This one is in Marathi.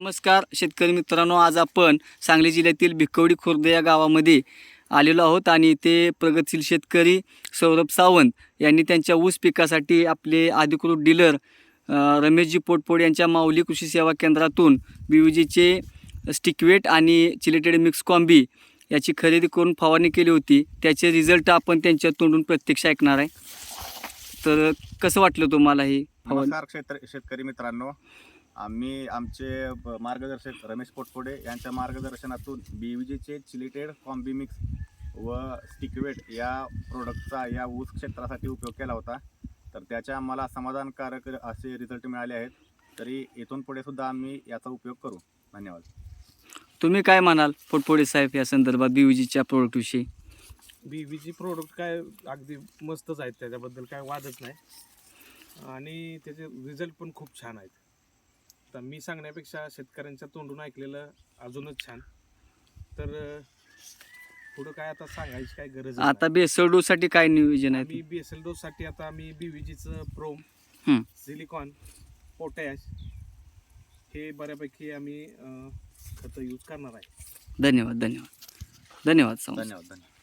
नमस्कार शेतकरी मित्रांनो आज आपण सांगली जिल्ह्यातील भिकवडी खुर्द या गावामध्ये आलेलो आहोत आणि ते प्रगतशील शेतकरी सौरभ सावंत यांनी त्यांच्या ऊस पिकासाठी आपले अधिकृत डीलर रमेशजी पोटपोड यांच्या माऊली कृषी सेवा केंद्रातून बीवीजीचे स्टिकवेट आणि चिलेटेड मिक्स कॉम्बी याची खरेदी करून फवारणी केली होती. त्याचे रिझल्ट आपण त्यांच्या तोंडून प्रत्यक्ष ऐकणार आहे. तर कसं वाटलं तुम्हाला हे क्षेत्र शेतकरी मित्रांनो. आम्ही आमचे ब- मार्गदर्शक रमेश पोटपोडे यांच्या मार्गदर्शनातून बीव्हीजीचे चिलिटेड कॉम्बी मिक्स व स्टिकवेट या प्रोडक्टचा या ऊस क्षेत्रासाठी उपयोग केला होता. तर त्याचे आम्हाला समाधानकारक असे रिझल्ट मिळाले आहेत. तरी इथून पुढे सुद्धा आम्ही याचा उपयोग करू. धन्यवाद. तुम्ही काय म्हणाल पोटपोडे साहेब या संदर्भात बीवीजीच्या प्रोडक्टविषयी बी व्ही जी प्रोडक्ट काय अगदी मस्तच आहेत त्याच्याबद्दल काय वादच नाही. आणि त्याचे रिझल्ट पण खूप छान आहेत. तर मी सांगण्यापेक्षा शेतकऱ्यांच्या तोंडून ऐकलेलं अजूनच छान. तर पुढं काय आता सांगायची काय गरज आता बेसळडूसाठी काय नियोजन आहे? आम्ही बी एस एलसाठी आता आम्ही बी व्ही जीचं प्रोम हं. सिलिकॉन पोटॅश हे बऱ्यापैकी आम्ही खतं यूज करणार आहे. धन्यवाद धन्यवाद. धन्यवाद. धन्यवाद धन्यवाद.